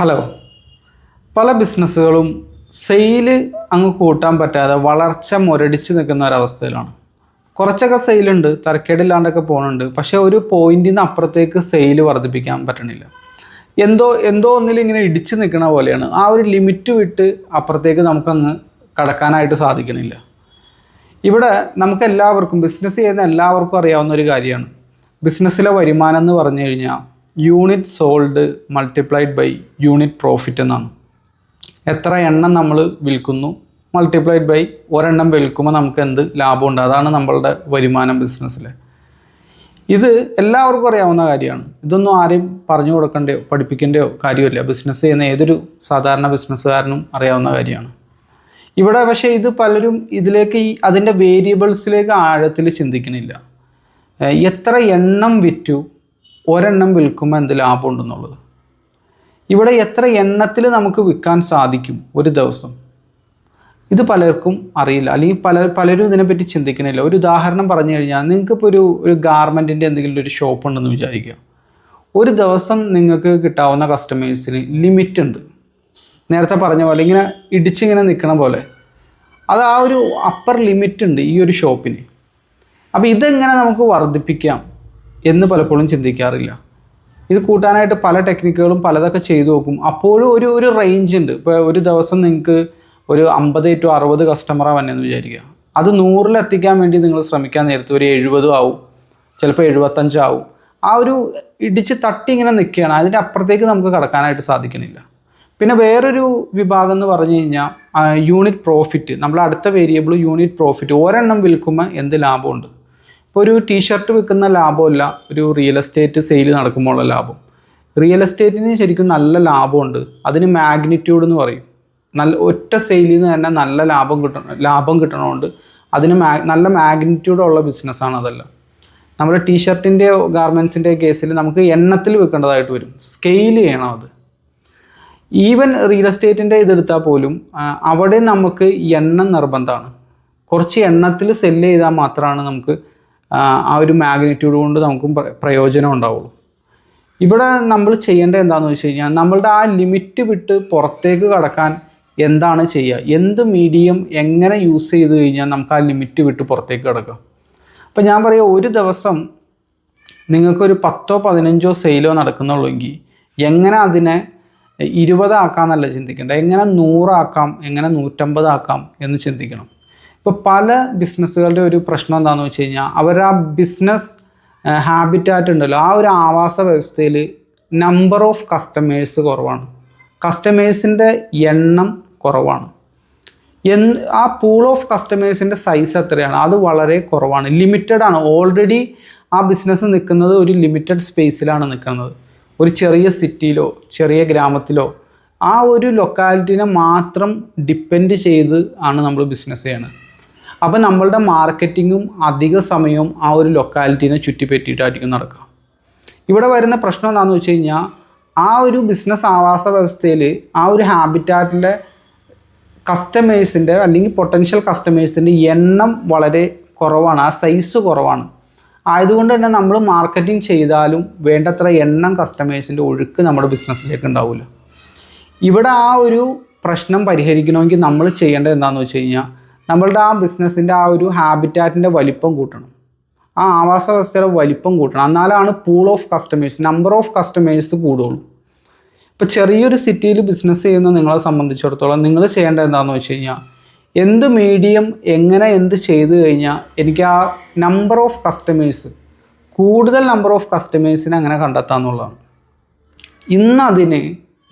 Hello പല ബിസിനസ്സുകളും sale അങ്ങ് കൂട്ടാൻ പറ്റാതെ വളർച്ച മുരടിച്ച് നിൽക്കുന്ന ഒരവസ്ഥയിലാണ്. കുറച്ചൊക്കെ സെയിലുണ്ട് തരക്കേടില്ലാണ്ടൊക്കെ പോകുന്നുണ്ട് പക്ഷേ ഒരു പോയിന്റിൽ നിന്ന് അപ്പുറത്തേക്ക് സെയിൽ വർദ്ധിപ്പിക്കാൻ പറ്റണില്ല. എന്തോ എന്തോ ഒന്നിൽ ഇങ്ങനെ ഇടിച്ചു നിൽക്കുന്ന പോലെയാണ്. ആ ഒരു ലിമിറ്റ് വിട്ട് അപ്പുറത്തേക്ക് നമുക്കങ്ങ് കടക്കാനായിട്ട് സാധിക്കണില്ല. ഇവിടെ നമുക്ക് എല്ലാവർക്കും ബിസിനസ് ചെയ്യുന്ന എല്ലാവർക്കും അറിയാവുന്ന ഒരു കാര്യമാണ്. ബിസിനസ്സിലെ വരുമാനം എന്ന് പറഞ്ഞു കഴിഞ്ഞാൽ unit sold multiplied by unit profit എന്നാണ്. എത്ര എണ്ണം നമ്മൾ വിൽക്കുന്നു? മൾട്ടിപ്ലൈഡ് ബൈ ഒരെണ്ണം വിൽക്കുമ്പോൾ നമുക്ക് എന്ത് ലാഭമുണ്ട്? അതാണ് നമ്മളുടെ വരുമാനം ബിസിനസ്സിൽ ഇത് എല്ലാവർക്കും അറിയാവുന്ന കാര്യമാണ്. ഇതൊന്നും ആരെയും പറഞ്ഞു കൊടുക്കേണ്ടയോ പഠിപ്പിക്കേണ്ടയോ കാര്യമില്ല. ബിസിനസ് ചെയ്യുന്ന ഏതൊരു സാധാരണ ബിസിനസ്സുകാരനും അറിയാവുന്ന കാര്യമാണ്. ഇവിടെ പക്ഷേ ഇത് പലരും ഇതിലേക്ക് ഈ അതിന്റെ വേരിയബിൾസിലേക്ക് ആഴത്തിൽ ചിന്തിക്കണില്ല. എത്ര എണ്ണം വിറ്റു? ഒരെണ്ണം വിൽക്കുമ്പോൾ എന്ത് ലാഭമുണ്ടെന്നുള്ളത്? ഇവിടെ എത്ര എണ്ണത്തിൽ നമുക്ക് വിൽക്കാൻ സാധിക്കും ഒരു ദിവസം? ഇത് പലർക്കും അറിയില്ല. അല്ലെങ്കിൽ പല പലരും ഇതിനെപ്പറ്റി ചിന്തിക്കണില്ല. ഒരു ഉദാഹരണം പറഞ്ഞു കഴിഞ്ഞാൽ നിങ്ങൾക്കിപ്പോൾ ഒരു ഒരു ഗാർമെന്റിന്റെ എന്തെങ്കിലും ഒരു ഷോപ്പ് ഉണ്ടെന്ന് വിചാരിക്കുക. ഒരു ദിവസം നിങ്ങൾക്ക് കിട്ടാവുന്ന കസ്റ്റമേഴ്സിന് ലിമിറ്റ് ഉണ്ട്. നേരത്തെ പറഞ്ഞ പോലെ ഇങ്ങനെ ഇടിച്ചിങ്ങനെ നിൽക്കണ പോലെ. അത് ആ ഒരു അപ്പർ ലിമിറ്റ് ഉണ്ട് ഈ ഒരു ഷോപ്പിന് അപ്പോൾ ഇതെങ്ങനെ നമുക്ക് വർദ്ധിപ്പിക്കാം? എന്ന് പലപ്പോഴും ചിന്തിക്കാറില്ല. ഇത് കൂട്ടാനായിട്ട് പല ടെക്നിക്കുകളും പലതൊക്കെ ചെയ്തു നോക്കും. അപ്പോഴും ഒരു ഒരു റേഞ്ച് ഉണ്ട്. ഇപ്പോൾ ഒരു ദിവസം നിങ്ങൾക്ക് ഒരു അമ്പത് ടു അറുപത് കസ്റ്റമറാണ് വന്നതെന്ന് വിചാരിക്കുക. അത് നൂറിലെത്തിക്കാൻ വേണ്ടി നിങ്ങൾ ശ്രമിക്കാൻ നേരത്തെ ഒരു എഴുപതും ആവും. ചിലപ്പോൾ എഴുപത്തഞ്ചാവും ആ ഒരു ഇടിച്ച് തട്ടി ഇങ്ങനെ നിൽക്കുകയാണ്. അതിന്റെ അപ്പുറത്തേക്ക് നമുക്ക് കടക്കാനായിട്ട് സാധിക്കണില്ല. പിന്നെ വേറൊരു വിഭാഗം എന്ന് പറഞ്ഞു കഴിഞ്ഞാൽ യൂണിറ്റ് പ്രോഫിറ്റ് നമ്മൾ അടുത്ത വേരിയബിൾ യൂണിറ്റ് പ്രോഫിറ്റ് ഒരെണ്ണം വിൽക്കുമ്പോൾ എന്ത് ലാഭമുണ്ട്? ഒരു ടീഷർട്ട് വിൽക്കുന്ന ലാഭമല്ല. ഒരു റിയൽ എസ്റ്റേറ്റ് സെയിൽ നടക്കുമ്പോഴുള്ള ലാഭം. റിയൽ എസ്റ്റേറ്റിന് ശരിക്കും നല്ല ലാഭമുണ്ട്. അതിന് മാഗ്നിറ്റ്യൂഡ് എന്ന് പറയും. നല്ല ഒറ്റ സെയിലിൽ നിന്ന് തന്നെ നല്ല ലാഭം കിട്ടണം ലാഭം കിട്ടണമുണ്ട് അതിന് മാ നല്ല മാഗ്നിറ്റ്യൂഡുള്ള ബിസിനസ്സാണ് അതെല്ലാം. നമ്മുടെ ടീഷർട്ടിന്റെ ഗാർമെൻസിന്റെ കേസിൽ നമുക്ക് എണ്ണത്തിൽ വിൽക്കേണ്ടതായിട്ട് വരും. സ്കെയിൽ ചെയ്യണം അത്. ഈവൻ റിയൽ എസ്റ്റേറ്റിന്റെ ഇതെടുത്താൽ പോലും അവിടെ നമുക്ക് എണ്ണം നിർബന്ധമാണ്. കുറച്ച് എണ്ണത്തിൽ സെല്ല് ചെയ്താൽ മാത്രമാണ് നമുക്ക് ആ, ഒരു മാഗ്നിറ്റ്യൂഡ് കൊണ്ട് നമുക്കും പ്രയോജനം ഉണ്ടാവുള്ളൂ. ഇവിടെ നമ്മൾ ചെയ്യേണ്ടത് എന്താണെന്ന് വെച്ച് കഴിഞ്ഞാൽ നമ്മളുടെ ആ ലിമിറ്റ് വിട്ട് പുറത്തേക്ക് കടക്കാൻ എന്താണ് ചെയ്യുക? എന്ത് മീഡിയം എങ്ങനെ യൂസ് ചെയ്ത് കഴിഞ്ഞാൽ നമുക്ക് ആ ലിമിറ്റ് വിട്ട് പുറത്തേക്ക് കിടക്കാം? അപ്പോൾ ഞാൻ പറയുക ഒരു ദിവസം നിങ്ങൾക്കൊരു പത്തോ പതിനഞ്ചോ സെയിലോ നടക്കുന്നുള്ളൂ എങ്ങനെ അതിനെ ഇരുപതാക്കാന്നല്ല ചിന്തിക്കേണ്ട എങ്ങനെ നൂറാക്കാം? എങ്ങനെ നൂറ്റമ്പതാക്കാം എന്ന് ചിന്തിക്കണം. ഇപ്പോൾ പല ബിസിനസ്സുകളുടെ ഒരു പ്രശ്നം എന്താണെന്ന് വെച്ച് കഴിഞ്ഞാൽ അവർ ആ ബിസിനസ് ഹാബിറ്റാറ്റ് ഉണ്ടല്ലോ ആ ഒരു ആവാസ വ്യവസ്ഥയിൽ നമ്പർ ഓഫ് കസ്റ്റമേഴ്സ് കുറവാണ്. കസ്റ്റമേഴ്സിന്റെ എണ്ണം കുറവാണ്. എന്ന് ആ പൂൾ ഓഫ് കസ്റ്റമേഴ്സിന്റെ സൈസ് എത്രയാണ്? അത് വളരെ കുറവാണ്. ലിമിറ്റഡ് ആണ്. ഓൾറെഡി ആ ബിസിനസ് നിൽക്കുന്നത് ഒരു ലിമിറ്റഡ് സ്പേസിലാണ് നിൽക്കുന്നത്. ഒരു ചെറിയ സിറ്റിയിലോ ചെറിയ ഗ്രാമത്തിലോ ആ ഒരു ലൊക്കാലിറ്റിനെ മാത്രം ഡിപ്പെൻഡ് ചെയ്ത് ആണ് നമ്മൾ ബിസിനസ് ചെയ്യണത്. അപ്പോൾ നമ്മളുടെ മാർക്കറ്റിങ്ങും അധിക സമയവും ആ ഒരു ലൊക്കാലിറ്റീനെ ചുറ്റിപ്പറ്റിയിട്ടായിരിക്കും നടക്കുക. ഇവിടെ വരുന്ന പ്രശ്നം എന്താണെന്ന് വെച്ച് കഴിഞ്ഞാൽ ആ ഒരു ബിസിനസ് ആവാസ വ്യവസ്ഥയിൽ ആ ഒരു ഹാബിറ്റാറ്റിലെ കസ്റ്റമേഴ്സിന്റെ അല്ലെങ്കിൽ പൊട്ടൻഷ്യൽ കസ്റ്റമേഴ്സിന്റെ എണ്ണം വളരെ കുറവാണ് ആ സൈസ് കുറവാണ്. ആയതുകൊണ്ട് തന്നെ നമ്മൾ മാർക്കറ്റിംഗ് ചെയ്താലും വേണ്ടത്ര എണ്ണം കസ്റ്റമേഴ്സിന്റെ ഒഴുക്ക് നമ്മുടെ ബിസിനസ്സിലേക്ക് ഉണ്ടാവില്ല ഇവിടെ ആ ഒരു പ്രശ്നം പരിഹരിക്കണമെങ്കിൽ നമ്മൾ ചെയ്യേണ്ടത് എന്താണെന്ന് വെച്ച് കഴിഞ്ഞാൽ നമ്മളുടെ ആ ബിസിനസ്സിന്റെ ആ ഒരു ഹാബിറ്റാറ്റിന്റെ വലിപ്പം കൂട്ടണം. ആ ആവാസ വ്യവസ്ഥയുടെ വലിപ്പം കൂട്ടണം. എന്നാലാണ് pool of customers number of customers കൂടുള്ളൂ. ഇപ്പോൾ ചെറിയൊരു സിറ്റിയിൽ ബിസിനസ് ചെയ്യുന്ന നിങ്ങളെ സംബന്ധിച്ചിടത്തോളം നിങ്ങൾ ചെയ്യേണ്ടത് എന്താണെന്ന് വെച്ച് കഴിഞ്ഞാൽ എന്ത് മീഡിയം എങ്ങനെ എന്ത് ചെയ്തു കഴിഞ്ഞാൽ എനിക്ക് ആ നമ്പർ ഓഫ് കസ്റ്റമേഴ്സ് കൂടുതൽ നമ്പർ ഓഫ് കസ്റ്റമേഴ്സിനെ അങ്ങനെ കണ്ടെത്താമെന്നുള്ളതാണ് ഇന്നതിന്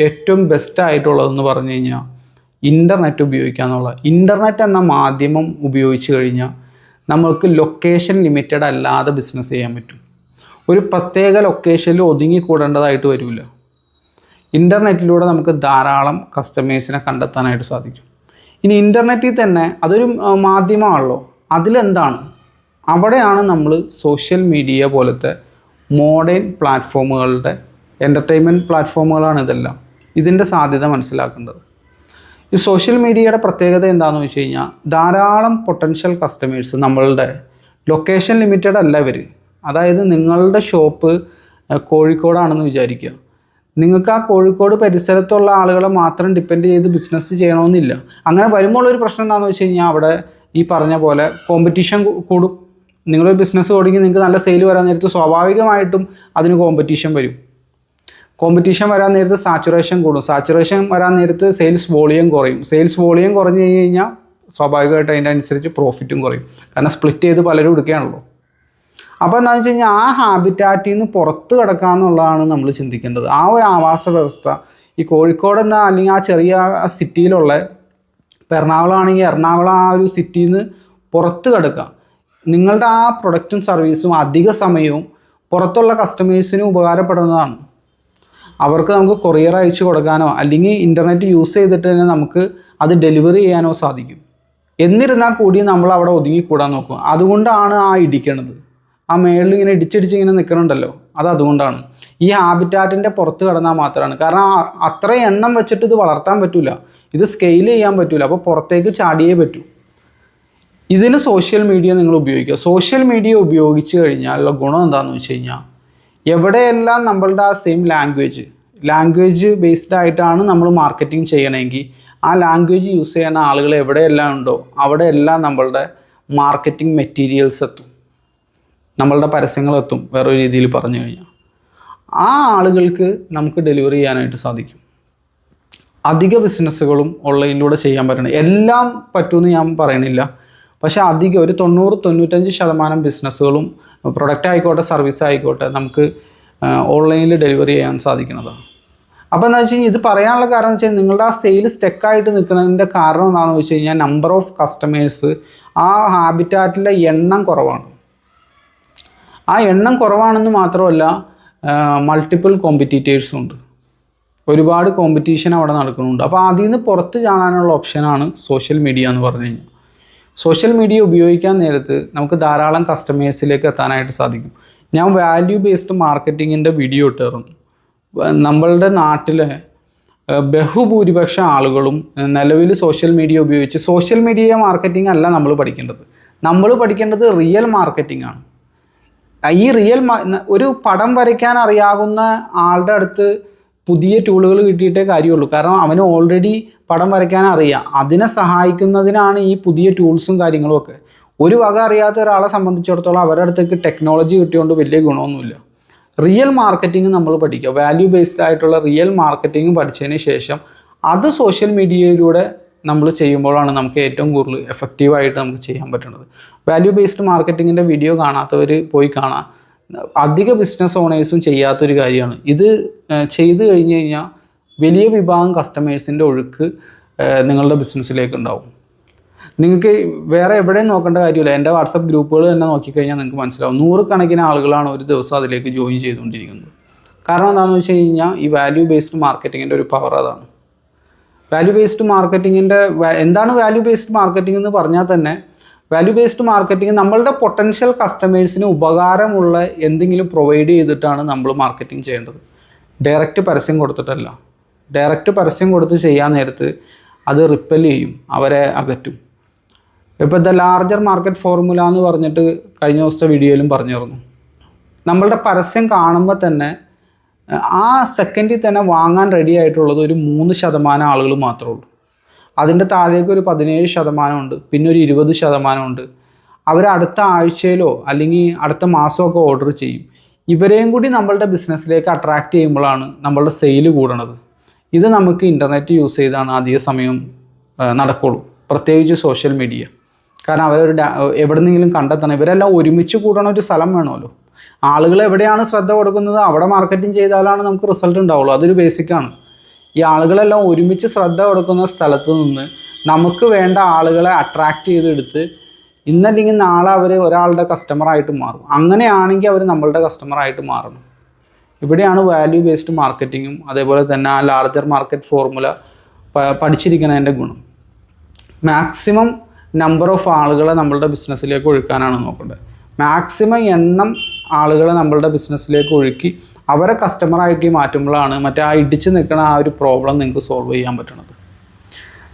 ഏറ്റവും ബെസ്റ്റ് ആയിട്ടുള്ളതെന്ന് പറഞ്ഞു കഴിഞ്ഞാൽ ഇന്റർനെറ്റ് ഉപയോഗിക്കുക എന്നുള്ള ഇന്റർനെറ്റ് എന്ന മാധ്യമം ഉപയോഗിച്ച് കഴിഞ്ഞാൽ നമ്മൾക്ക് ലൊക്കേഷൻ ലിമിറ്റഡ് അല്ലാതെ ബിസിനസ് ചെയ്യാൻ പറ്റും. ഒരു പ്രത്യേക ലൊക്കേഷനിൽ ഒതുങ്ങിക്കൂടേണ്ടതായിട്ട് വരില്ല ഇന്റർനെറ്റിലൂടെ നമുക്ക് ധാരാളം കസ്റ്റമേഴ്സിനെ കണ്ടെത്താനായിട്ട് സാധിക്കും. ഇനി ഇന്റർനെറ്റിൽ തന്നെ അതൊരു മാധ്യമമാണല്ലോ. അതിലെന്താണ്? അവിടെയാണ് നമ്മൾ സോഷ്യൽ മീഡിയ പോലത്തെ മോഡേൺ പ്ലാറ്റ്ഫോമുകളുടെ എന്റർടൈൻമെന്റ് പ്ലാറ്റ്ഫോമുകളാണ് ഇതെല്ലാം. ഇതിന്റെ സാധ്യത മനസ്സിലാക്കേണ്ടത്. ഈ സോഷ്യൽ മീഡിയയുടെ പ്രത്യേകത എന്താണെന്ന് വെച്ച് കഴിഞ്ഞാൽ ധാരാളം പൊട്ടൻഷ്യൽ കസ്റ്റമേഴ്സ് നമ്മളുടെ ലൊക്കേഷൻ ലിമിറ്റഡ് അല്ല ഇവർ അതായത് നിങ്ങളുടെ ഷോപ്പ് കോഴിക്കോടാണെന്ന് വിചാരിക്കുക. നിങ്ങൾക്ക് ആ കോഴിക്കോട് പരിസരത്തുള്ള ആളുകളെ മാത്രം ഡിപ്പെൻഡ് ചെയ്ത് ബിസിനസ് ചെയ്യണമെന്നില്ല അങ്ങനെ വരുമ്പോൾ ഒരു പ്രശ്നം എന്താണെന്ന് വെച്ച് കഴിഞ്ഞാൽ അവിടെ ഈ പറഞ്ഞ പോലെ കോമ്പറ്റീഷൻ കൂടും. നിങ്ങളൊരു ബിസിനസ് തുടങ്ങി നിങ്ങൾക്ക് നല്ല സെയിൽ വരാൻ നേരത്ത് സ്വാഭാവികമായിട്ടും അതിന് കോമ്പറ്റീഷൻ വരും. കോമ്പറ്റീഷൻ വരാൻ നേരത്ത് സാച്ചുറേഷൻ കൂടും. സാച്ചുറേഷൻ വരാൻ നേരത്ത് സെയിൽസ് വോളിയം കുറയും. സെയിൽസ് വോളിയം കുറഞ്ഞു കഴിഞ്ഞ് കഴിഞ്ഞാൽ സ്വാഭാവികമായിട്ട് അതിന്റെ അനുസരിച്ച് പ്രോഫിറ്റും കുറയും. കാരണം സ്പ്ലിറ്റ് ചെയ്ത് പലരും എടുക്കുകയാണല്ലോ. അപ്പോൾ എന്താണെന്ന് വെച്ച് കഴിഞ്ഞാൽ ആ ഹാബിറ്റാറ്റിൽ നിന്ന് പുറത്ത് കിടക്കുക എന്നുള്ളതാണ് നമ്മൾ ചിന്തിക്കേണ്ടത്. ആ ഒരു ആവാസ വ്യവസ്ഥ ഈ കോഴിക്കോട് എന്ന അല്ലെങ്കിൽ ആ ചെറിയ സിറ്റിയിലുള്ള ഇപ്പോൾ എറണാകുളം ആണെങ്കിൽ എറണാകുളം ആ ഒരു സിറ്റിയിൽ നിന്ന് പുറത്ത് കിടക്കുക. നിങ്ങളുടെ ആ പ്രൊഡക്റ്റും സർവീസും അധിക സമയവും പുറത്തുള്ള കസ്റ്റമേഴ്സിന് ഉപകാരപ്പെടുന്നതാണ്. അവർക്ക് നമുക്ക് കൊറിയർ അയച്ചു കൊടുക്കാനോ അല്ലെങ്കിൽ ഇന്റർനെറ്റ് യൂസ് ചെയ്തിട്ട് തന്നെ നമുക്ക് അത് ഡെലിവറി ചെയ്യാനോ സാധിക്കും. എന്നിരുന്നാൽ കൂടി നമ്മൾ അവിടെ ഒതുങ്ങിക്കൂടാൻ നോക്കും. അതുകൊണ്ടാണ് ആ ഇടിക്കണത്. ആ മേളിൽ ഇങ്ങനെ ഇടിച്ചിടിച്ച് ഇങ്ങനെ നിൽക്കണുണ്ടല്ലോ അത് അതുകൊണ്ടാണ്. ഈ ഹാബിറ്റാറ്റിന്റെ പുറത്ത് കടന്നാൽ മാത്രമാണ് കാരണം അത്ര എണ്ണം വെച്ചിട്ട് ഇത് വളർത്താൻ പറ്റില്ല ഇത് സ്കെയിൽ ചെയ്യാൻ പറ്റില്ല അപ്പോൾ പുറത്തേക്ക് ചാടിയേ പറ്റൂ. ഇതിന് സോഷ്യൽ മീഡിയ നിങ്ങൾ ഉപയോഗിക്കുക. സോഷ്യൽ മീഡിയ ഉപയോഗിച്ച് കഴിഞ്ഞാലുള്ള ഗുണം എന്താണെന്ന് വെച്ച് കഴിഞ്ഞാൽ എവിടെയെല്ലാം നമ്മളുടെ ആ സെയിം ലാംഗ്വേജ് ലാംഗ്വേജ് ബേസ്ഡ് ആയിട്ടാണ് നമ്മൾ മാർക്കറ്റിംഗ് ചെയ്യണമെങ്കിൽ ആ ലാംഗ്വേജ് യൂസ് ചെയ്യുന്ന ആളുകൾ എവിടെയെല്ലാം ഉണ്ടോ അവിടെയെല്ലാം നമ്മളുടെ മാർക്കറ്റിംഗ് മെറ്റീരിയൽസ് എത്തും. നമ്മളുടെ പരസ്യങ്ങൾ എത്തും വേറൊരു രീതിയിൽ പറഞ്ഞു കഴിഞ്ഞാൽ. ആ ആളുകൾക്ക് നമുക്ക് ഡെലിവറി ചെയ്യാനായിട്ട് സാധിക്കും. അധിക ബിസിനസ്സുകളും ഓൺലൈനിലൂടെ ചെയ്യാൻ പറ്റണം. എല്ലാം പറ്റുമെന്ന് ഞാൻ പറയണില്ല. പക്ഷേ അധികം ഒരു തൊണ്ണൂറ് തൊണ്ണൂറ്റഞ്ച് ശതമാനം ബിസിനസ്സുകളും പ്രൊഡക്റ്റ് ആയിക്കോട്ടെ സർവീസ് ആയിക്കോട്ടെ നമുക്ക് ഓൺലൈനിൽ ഡെലിവറി ചെയ്യാൻ സാധിക്കുന്നതാണ് അപ്പോൾ എന്താ വെച്ച് കഴിഞ്ഞാൽ ഇത് പറയാനുള്ള കാരണം എന്ന് വെച്ചാൽ നിങ്ങളുടെ ആ സെയിൽ സ്റ്റെക്കായിട്ട് നിൽക്കുന്നതിന്റെ കാരണം എന്താണെന്ന് വെച്ച് കഴിഞ്ഞാൽ നമ്പർ ഓഫ് കസ്റ്റമേഴ്സ് ആ ഹാബിറ്റാറ്റിലെ എണ്ണം കുറവാണ്. ആ എണ്ണം കുറവാണെന്ന് മാത്രമല്ല മൾട്ടിപ്പിൾ കോമ്പറ്റീറ്റേഴ്സും ഉണ്ട്. ഒരുപാട് കോമ്പറ്റീഷൻ അവിടെ നടക്കുന്നുണ്ട്. അപ്പോൾ അതിൽ നിന്ന് പുറത്ത് കാണാനുള്ള ഓപ്ഷനാണ് സോഷ്യൽ മീഡിയ എന്ന് പറഞ്ഞു കഴിഞ്ഞാൽ സോഷ്യൽ മീഡിയ ഉപയോഗിക്കാൻ നേരത്ത് നമുക്ക് ധാരാളം കസ്റ്റമേഴ്സിലേക്ക് എത്താനായിട്ട് സാധിക്കും. ഞാൻ വാല്യൂ ബേസ്ഡ് മാർക്കറ്റിങ്ങിന്റെ വീഡിയോ ഇട്ടിരുന്നു നമ്മളുടെ നാട്ടിലെ ബഹുഭൂരിപക്ഷം ആളുകളും നിലവിൽ സോഷ്യൽ മീഡിയ ഉപയോഗിച്ച് സോഷ്യൽ മീഡിയ മാർക്കറ്റിംഗ് അല്ല നമ്മൾ പഠിക്കേണ്ടത്. നമ്മൾ പഠിക്കേണ്ടത് റിയൽ മാർക്കറ്റിംഗ് ആണ്. ഈ റിയൽ ഒരു പടം വരയ്ക്കാൻ അറിയാവുന്ന ആളുടെ അടുത്ത് പുതിയ ടൂളുകൾ കിട്ടിയിട്ടേ കാര്യമുള്ളൂ. കാരണം അവന് ഓൾറെഡി പടം വരയ്ക്കാൻ അറിയാം. അതിനെ സഹായിക്കുന്നതിനാണ് ഈ പുതിയ ടൂൾസും കാര്യങ്ങളും ഒക്കെ. ഒരു വക അറിയാത്ത ഒരാളെ സംബന്ധിച്ചിടത്തോളം അവരുടെ അടുത്തേക്ക് ടെക്നോളജി കിട്ടിയോണ്ട് വലിയ ഗുണമൊന്നുമില്ല. റിയൽ മാർക്കറ്റിംഗ് നമ്മൾ പഠിക്കുക. വാല്യൂ ബേസ്ഡ് ആയിട്ടുള്ള റിയൽ മാർക്കറ്റിംഗ് പഠിച്ചതിന് ശേഷം അത് സോഷ്യൽ മീഡിയയിലൂടെ നമ്മൾ ചെയ്യുമ്പോഴാണ് നമുക്ക് ഏറ്റവും കൂടുതൽ എഫക്റ്റീവായിട്ട് നമുക്ക് ചെയ്യാൻ പറ്റുന്നത്. വാല്യൂ ബേസ്ഡ് മാർക്കറ്റിങ്ങിന്റെ വീഡിയോ കാണാത്തവർ പോയി കാണാം. അധിക ബിസിനസ് ഓണേഴ്സും ചെയ്യാത്തൊരു കാര്യമാണ്. ഇത് ചെയ്തു കഴിഞ്ഞ് കഴിഞ്ഞാൽ വലിയ വിഭാഗം കസ്റ്റമേഴ്സിന്റെ ഒഴുക്ക് നിങ്ങളുടെ ബിസിനസ്സിലേക്ക് ഉണ്ടാവും. നിങ്ങൾക്ക് വേറെ എവിടെയും നോക്കേണ്ട കാര്യമില്ല. എന്റെ വാട്സപ്പ് ഗ്രൂപ്പുകൾ തന്നെ നോക്കിക്കഴിഞ്ഞാൽ നിങ്ങൾക്ക് മനസ്സിലാവും. നൂറുകണക്കിന് ആളുകളാണ് ഒരു ദിവസം അതിലേക്ക് ജോയിൻ ചെയ്തുകൊണ്ടിരിക്കുന്നത്. കാരണം എന്താണെന്ന് വെച്ച് കഴിഞ്ഞാൽ ഈ വാല്യൂ ബേസ്ഡ് മാർക്കറ്റിങ്ങിന്റെ ഒരു പവർ അതാണ്. വാല്യൂ ബേസ്ഡ് മാർക്കറ്റിങ്ങിന്റെ എന്താണ് വാല്യൂ ബേസ്ഡ് മാർക്കറ്റിംഗ് എന്ന് പറഞ്ഞാൽ തന്നെ വാല്യൂ ബേസ്ഡ് മാർക്കറ്റിംഗ് നമ്മളുടെ പൊട്ടൻഷ്യൽ കസ്റ്റമേഴ്സിന് ഉപകാരമുള്ള എന്തെങ്കിലും പ്രൊവൈഡ് ചെയ്തിട്ടാണ് നമ്മൾ മാർക്കറ്റിംഗ് ചെയ്യേണ്ടത്. ഡയറക്റ്റ് പരസ്യം കൊടുത്തിട്ടല്ല. ഡയറക്റ്റ് പരസ്യം കൊടുത്ത് ചെയ്യാൻ നേരത്ത് അത് റിപ്പൽ ചെയ്യും അവരെ അകറ്റും. ഇപ്പോൾ ദ ലാർജർ മാർക്കറ്റ് ഫോർമുല എന്ന് പറഞ്ഞിട്ട് കഴിഞ്ഞ ദിവസത്തെ വീഡിയോയിലും പറഞ്ഞിരുന്നു. നമ്മളുടെ പരസ്യം കാണുമ്പോൾ തന്നെ ആ സെക്കൻഡിൽ തന്നെ വാങ്ങാൻ റെഡി ആയിട്ടുള്ളത് ഒരു മൂന്ന് ശതമാനം ആളുകൾ മാത്രമേ ഉള്ളൂ. അതിന്റെ താഴേക്ക് ഒരു പതിനേഴ് ശതമാനമുണ്ട് പിന്നെ ഒരു ഇരുപത് ശതമാനമുണ്ട്. അവർ അടുത്ത ആഴ്ചയിലോ അല്ലെങ്കിൽ അടുത്ത മാസമൊക്കെ ഓർഡർ ചെയ്യും. ഇവരെയും കൂടി നമ്മളുടെ ബിസിനസ്സിലേക്ക് അട്രാക്റ്റ് ചെയ്യുമ്പോഴാണ് നമ്മളുടെ സെയിൽ കൂടണത് ഇത് നമുക്ക് ഇന്റർനെറ്റ് യൂസ് ചെയ്താണ് അധിക സമയം നടക്കുള്ളൂ. പ്രത്യേകിച്ച് സോഷ്യൽ മീഡിയ കാരണം അവരൊരു ഡാ എവിടെന്നെങ്കിലും കണ്ടെത്തണം. ഇവരെല്ലാം ഒരുമിച്ച് കൂടണ ഒരു സ്ഥലം വേണമല്ലോ. ആളുകൾ എവിടെയാണ് ശ്രദ്ധ കൊടുക്കുന്നത്? അവിടെ മാർക്കറ്റിംഗ് ചെയ്താലാണ് നമുക്ക് റിസൾട്ട് ഉണ്ടാവുള്ളൂ. അതൊരു ബേസിക്കാണ് ഈ ആളുകളെല്ലാം ഒരുമിച്ച് ശ്രദ്ധ കൊടുക്കുന്ന സ്ഥലത്ത് നിന്ന് നമുക്ക് വേണ്ട ആളുകളെ അട്രാക്റ്റ് ചെയ്തെടുത്ത് ഇന്നല്ലെങ്കിൽ നാളെ അവർ ഒരാളുടെ കസ്റ്റമറായിട്ട് മാറും. അങ്ങനെയാണെങ്കിൽ അവർ നമ്മളുടെ കസ്റ്റമറായിട്ട് മാറണം. ഇവിടെയാണ് വാല്യൂ ബേസ്ഡ് മാർക്കറ്റിങ്ങും അതേപോലെ തന്നെ ആ ലാർജർ മാർക്കറ്റ് ഫോർമുല പഠിച്ചിരിക്കുന്നതിന്റെ ഗുണം. മാക്സിമം നമ്പർ ഓഫ് ആളുകളെ നമ്മളുടെ ബിസിനസ്സിലേക്ക് ഒഴുക്കാനാണ് നോക്കേണ്ടത്. മാക്സിമം എണ്ണം ആളുകളെ നമ്മളുടെ ബിസിനസ്സിലേക്ക് ഒഴുക്കി അവരെ കസ്റ്റമറാക്കി മാറ്റുമ്പോഴാണ് മറ്റേ ആ ഇടിച്ച് നിൽക്കുന്ന ആ ഒരു പ്രോബ്ലം നിങ്ങൾക്ക് സോൾവ് ചെയ്യാൻ പറ്റണത്.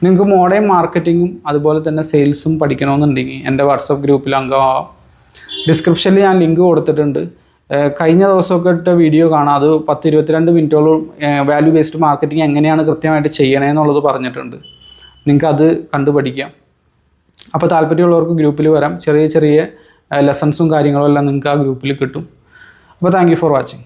നിങ്ങൾക്ക് മോഡേൺ മാർക്കറ്റിങ്ങും അതുപോലെ തന്നെ സെയിൽസും പഠിക്കണമെന്നുണ്ടെങ്കിൽ എന്റെ വാട്സപ്പ് ഗ്രൂപ്പിൽ അംഗമാവാം ഡിസ്ക്രിപ്ഷനിൽ ഞാൻ ലിങ്ക് കൊടുത്തിട്ടുണ്ട്. കഴിഞ്ഞ ദിവസമൊക്കെ ഇട്ട വീഡിയോ കാണാം. അത് പത്ത് ഇരുപത്തിരണ്ട് മിനിറ്റോളം വാല്യൂ ബേസ്ഡ് മാർക്കറ്റിംഗ് എങ്ങനെയാണ് കൃത്യമായിട്ട് ചെയ്യണമെന്നുള്ളത് പറഞ്ഞിട്ടുണ്ട്. നിങ്ങൾക്ക് അത് കണ്ടുപഠിക്കാം. അപ്പോൾ താല്പര്യമുള്ളവർക്ക് ഗ്രൂപ്പിൽ വരാം. ചെറിയ ചെറിയ ലെസൺസും കാര്യങ്ങളും എല്ലാം നിങ്ങൾക്ക് ആ ഗ്രൂപ്പിൽ കിട്ടും. അപ്പോൾ താങ്ക് ഫോർ വാച്ചിങ്